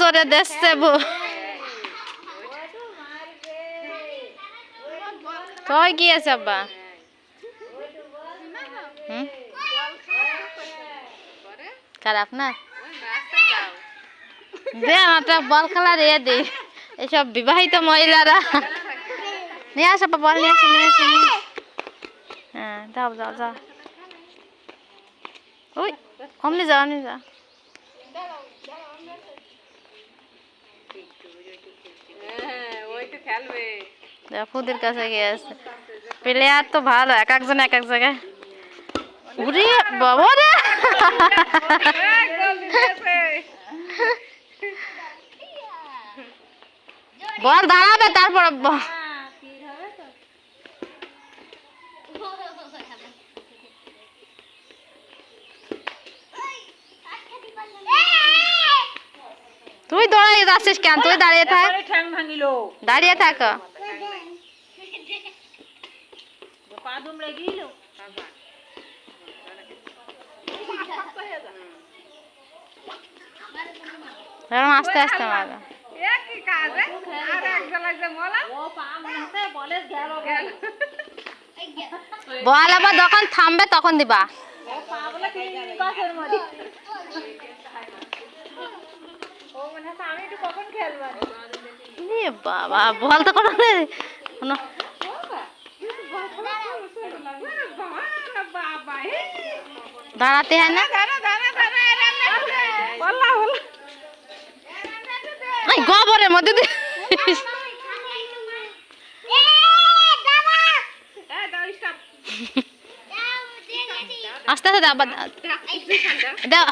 জোরে দেখছে কই গিয়েছে আব্বা? কার আপনার দে আমারটা বল খেলার এ দে। এইসব বিবাহিত মহিলারা। নিয়ে আসো বল নিয়ে আসো নিয়ে আসো। হ্যাঁ যাও যাও যাও। ওই অমনি যাও অমনি যাও। দেখো ওদের কাছে গিয়েছে প্লেয়ার তো ভালো এক একজন এক এক জায়গায় উরে বাবা রে বল দাঁড়াবে তারপর তুই দৌড়াই যাচ্ছিস কেন? তুই দাঁড়িয়ে থাক। ঠ্যাং ভাঙিলো। দাঁড়িয়ে থাক। পা দুমড়ে গিয়েছিল এরকম আস্তে আস্তে মারো বল আবার যখন থামবে তখন দিবা। বাবা বল তো কোনো দাঁড়াতে হয় না? গোবরের মধ্যে আস্তে আস্তে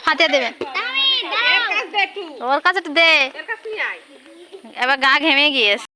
হাতে দেবে। ওর কাছে একটু দে এবার গা ঘেমে গিয়েছে